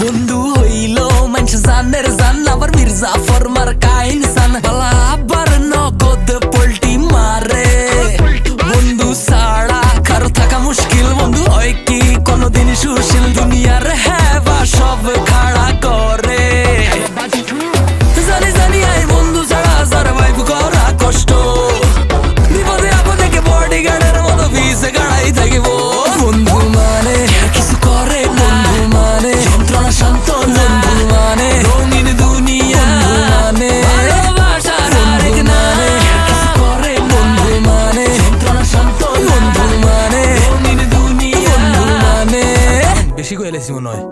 বন্ধু হইল মানুষ জানের জান আবার মির্জা ফরমার পাইছি মনে হয়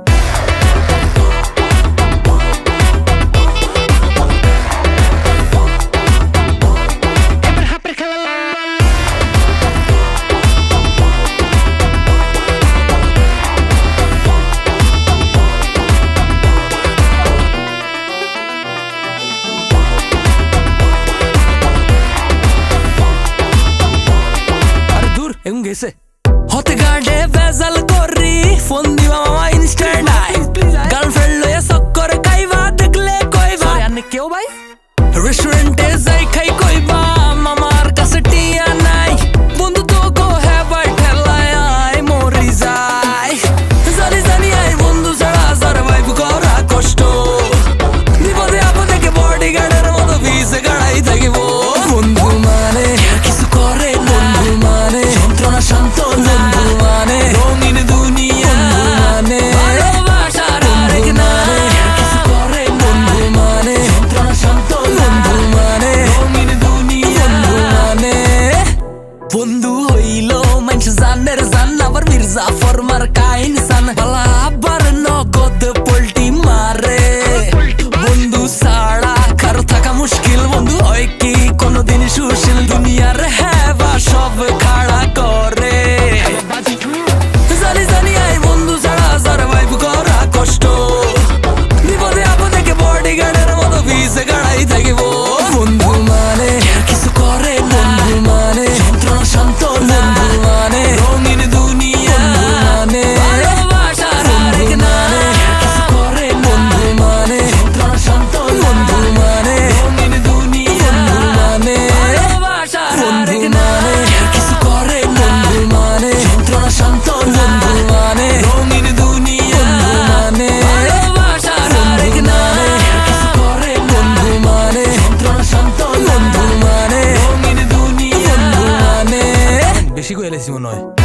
এখন গেছে হত বেজাল রেস্টুরেন্টে যাই খাই কইবা মামার কাছে টিয়া নাই। বন্ধু তো কো হেবা ঠেলায় আয়, মরি যায়। জানি জানি আয়, বন্ধু ছাড়া ভাই করা কষ্ট। বিপদে আপদে বডি গার্ডের মতো ভিজে গাড়াই থাকিব। বন্ধু মানে কিছু করে বন্ধু মানে যন্ত্রণা শান্ত বন্ধু বন্ধু হইল মানুষ জানের জান, আবার মির্জা ফরমার কাইন সান। পালা আবার নগদ পোল্টি মারে। বন্ধু সাড়া কারও থাকা মুশকিল, বন্ধু হয় কি কোনোদিন সুশীল? tunoj